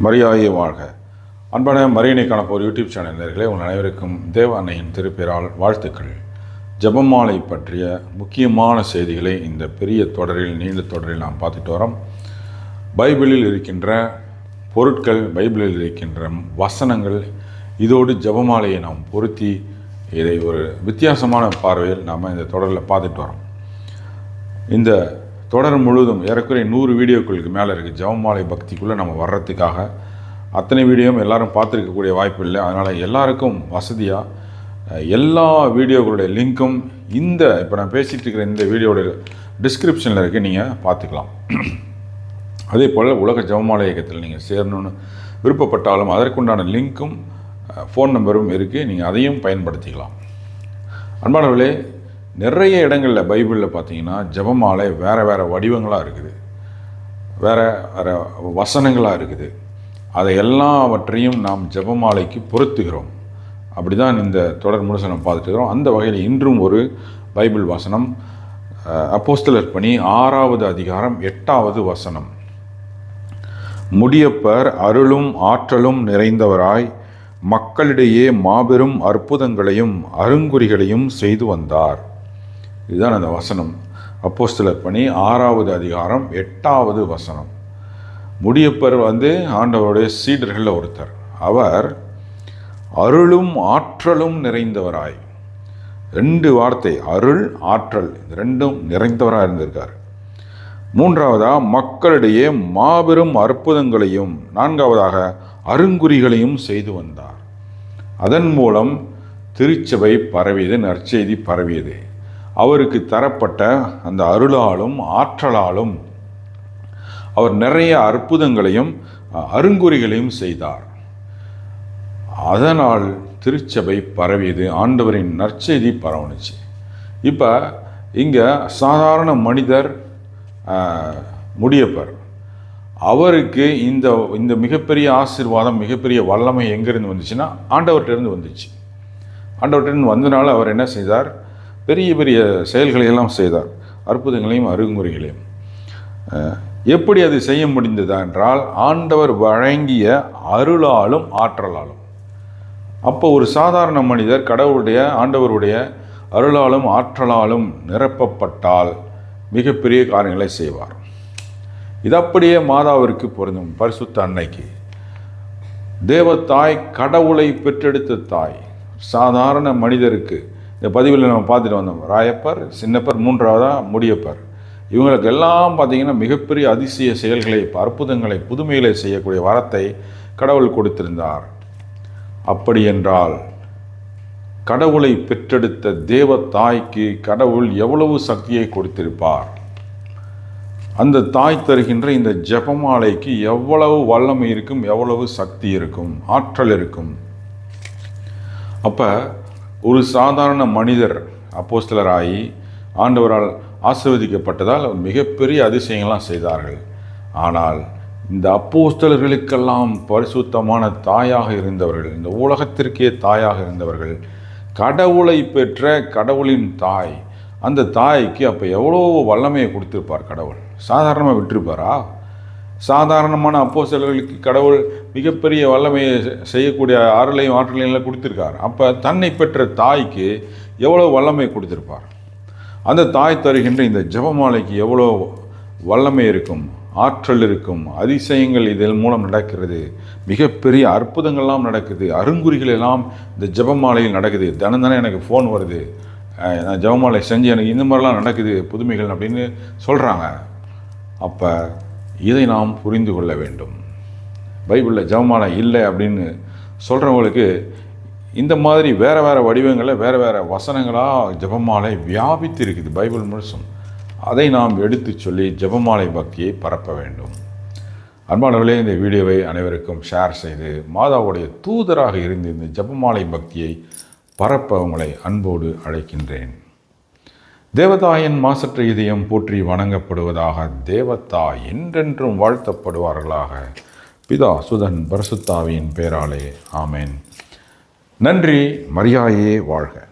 மரியாயை வாழ்க. அன்பான மரியனை காணப்போர் YouTube channel நேயர்களே உங்கள் அனைவருக்கும் தேவ அன்னையின் திருப்பெயரால் வாழ்த்துக்கள். ஜெபமாலை பற்றிய முக்கியமான செய்திகளை இந்த பெரிய தொடரில் நீண்ட தொடரில் நாம் பார்த்துட்டு வரோம். பைபிளில் இருக்கின்ற பொருட்கள் பைபிளில் இருக்கின்ற வசனங்கள் இதோடு ஜபமாலையை நாம் பொருத்தி இதை ஒரு வித்தியாசமான பார்வையில் நாம் இந்த தொடரில் பார்த்துட்டு வரோம். இந்த தொடர் முழுதும் ஏறக்குறைய நூறு வீடியோக்களுக்கு மேலே இருக்குது ஜவமாலை பக்திக்குள்ளே நம்ம வர்றதுக்காக. அத்தனை வீடியோவும் எல்லாரும் பார்த்துருக்கக்கூடிய வாய்ப்பு இல்லை. அதனால் எல்லாருக்கும் வசதியாக எல்லா வீடியோக்களுடைய லிங்க்கும் இந்த இப்போ நான் பேசிகிட்டு இருக்கிற இந்த வீடியோட டிஸ்கிரிப்ஷனில் இருக்க நீங்கள் பார்த்துக்கலாம். அதே போல் உலக ஜெபமாலை இயக்கத்தில் நீங்கள் சேரணும்னு விருப்பப்பட்டாலும் அதற்குண்டான லிங்க்கும் ஃபோன் நம்பரும் இருக்குது நீங்கள் அதையும் பயன்படுத்திக்கலாம். அன்பானவர்களே நிறைய இடங்களில் பைபிளில் பார்த்தீங்கன்னா ஜெபமாலை வேறு வேறு வடிவங்களாக இருக்குது. வேறு வேறு வசனங்களாக இருக்குது. அதை எல்லாவற்றையும் நாம் ஜெபமாலைக்கு பொருத்துகிறோம். அப்படி தான் இந்த தொடர் முழுசை நம்ம பார்த்துட்டு இருக்கிறோம். அந்த வகையில் இன்றும் ஒரு பைபிள் வசனம் அப்போஸ்தலர் பணி ஆறாவது அதிகாரம் எட்டாவது வசனம். முடியப்பர் அருளும் ஆற்றலும் நிறைந்தவராய் மக்களிடையே மாபெரும் அற்புதங்களையும் அருங்குறிகளையும் செய்து வந்தார். இதுதான் அந்த வசனம். அப்போஸ்தலர் பணி ஆறாவது அதிகாரம் எட்டாவது வசனம். முடியப்பர் வந்து ஆண்டவருடைய சீடர்களில் ஒருத்தர். அவர் அருளும் ஆற்றலும் நிறைந்தவராய். ரெண்டு வார்த்தை அருள் ஆற்றல் இந்த ரெண்டும் நிறைந்தவராக இருந்திருக்கார். மூன்றாவதாக மக்களிடையே மாபெரும் அற்புதங்களையும் நான்காவதாக அருங்குறிகளையும் செய்து வந்தார். அதன் மூலம் திருச்சபை பரவியது நற்செய்தி பரவியது. அவருக்கு தரப்பட்ட அந்த அருளாலும் ஆற்றலாலும் அவர் நிறைய அற்புதங்களையும் அருங்குறிகளையும் செய்தார். அதனால் திருச்சபை பரவியது ஆண்டவரின் நற்செய்தி பரவணுச்சு இப்போ இங்கே சாதாரண மனிதர் முடியப்பர். அவருக்கு இந்த இந்த மிகப்பெரிய ஆசீர்வாதம் மிகப்பெரிய வல்லமை எங்கேருந்து வந்துச்சுன்னா ஆண்டவர்கிட்டருந்து வந்துச்சு. ஆண்டவர்கிட்டருந்து வந்தனால அவர் என்ன செய்தார்? பெரிய பெரிய செயல்களை எல்லாம் செய்தார். அற்புதங்களையும் அருங்குறைகளையும் எப்படி அது செய்ய முடிந்ததா என்றால் ஆண்டவர் வழங்கிய அருளாலும் ஆற்றலாலும். அப்போ ஒரு சாதாரண மனிதர் கடவுளுடைய ஆண்டவருடைய அருளாலும் ஆற்றலாலும் நிரப்பப்பட்டால் மிகப்பெரிய காரியங்களை செய்வார். இது அப்படியே மாதாவிற்கு பொருந்தும் பரிசுத்த அன்னைக்கு. தேவத்தாய் கடவுளை பெற்றெடுத்த தாய் சாதாரண மனிதருக்கு இந்த பதிவில் நம்ம பார்த்துட்டு வந்தோம். ராயப்பர் சின்னப்பர் மூன்றாவதாக முடியப்பர். இவங்களுக்கு எல்லாம் பார்த்திங்கன்னா மிகப்பெரிய அதிசய செயல்களை அற்புதங்களை புதுமைகளை செய்யக்கூடிய வரத்தை கடவுள் கொடுத்திருந்தார். அப்படி என்றால் கடவுளை பெற்றெடுத்த தேவ தாய்க்கு கடவுள் எவ்வளவு சக்தியை கொடுத்திருப்பார்? அந்த தாய் தருகின்ற இந்த ஜெபமாலைக்கு எவ்வளவு வல்லமை இருக்கும் எவ்வளவு சக்தி இருக்கும் ஆற்றல் இருக்கும். அப்போ ஒரு சாதாரண மனிதர் அப்போஸ்தலர் ஆகி ஆண்டவரால் ஆசிர்வதிக்கப்பட்டதால் மிகப்பெரிய அதிசயங்கள்லாம் செய்தார்கள். ஆனால் இந்த அப்போஸ்தலர்களுக்கெல்லாம் பரிசுத்தமான தாயாக இருந்தவர்கள் இந்த உலகத்திற்கே தாயாக இருந்தவர்கள் கடவுளை பெற்ற கடவுளின் தாய் அந்த தாய்க்கு அப்போ எவ்வளோ வல்லமையை கொடுத்துருப்பார் கடவுள். சாதாரணமாக விட்டுருப்பாரா? சாதாரணமான அப்போ சிலர்களுக்கு கடவுள் மிகப்பெரிய வல்லமையை செய்யக்கூடிய ஆறலையும் ஆற்றலையும் கொடுத்துருக்கார். அப்போ தன்னை பெற்ற தாய்க்கு எவ்வளோ வல்லமை கொடுத்துருப்பார்? அந்த தாய் தருகின்ற இந்த ஜபமாலைக்கு எவ்வளோ வல்லமை இருக்கும் ஆற்றல் இருக்கும் அதிசயங்கள் இதன் மூலம் நடக்கிறது மிகப்பெரிய அற்புதங்கள்லாம் நடக்குது அருங்குறிகள் எல்லாம் இந்த ஜபமாலையில் நடக்குது. தினம் தானே எனக்கு ஃபோன் வருது. நான் ஜபமாலை செஞ்சு எனக்கு இந்த மாதிரிலாம் நடக்குது புதுமைகள் அப்படின்னு சொல்கிறாங்க அப்போ இதை நாம் புரிந்து கொள்ள வேண்டும். பைபிளில் ஜபமாலை இல்லை அப்படின்னு சொல்கிறவங்களுக்கு இந்த மாதிரி வேறு வேறு வடிவங்களை வேறு வேறு வசனங்களாக ஜபமாலை வியாபித்து இருக்குது பைபிள் முழுசும். அதை நாம் எடுத்து சொல்லி ஜபமாலை பக்தியை பரப்ப வேண்டும். அன்பானவர்களே இந்த வீடியோவை அனைவருக்கும் ஷேர் செய்து மாதாவுடைய தூதராக இருந்து இந்த ஜபமாலை பக்தியை பரப்ப உங்களை அன்போடு அழைக்கின்றேன். தேவதாயின் மாசற்ற இதயம் போற்றி வணங்கப்படுவதாக தேவதா என்றென்றும் வாழ்த்தப்படுவார்களாக. பிதா சுதன் பரசுத்தாவியின் பேராலே ஆமேன். நன்றி மரியாயே வாழ்க.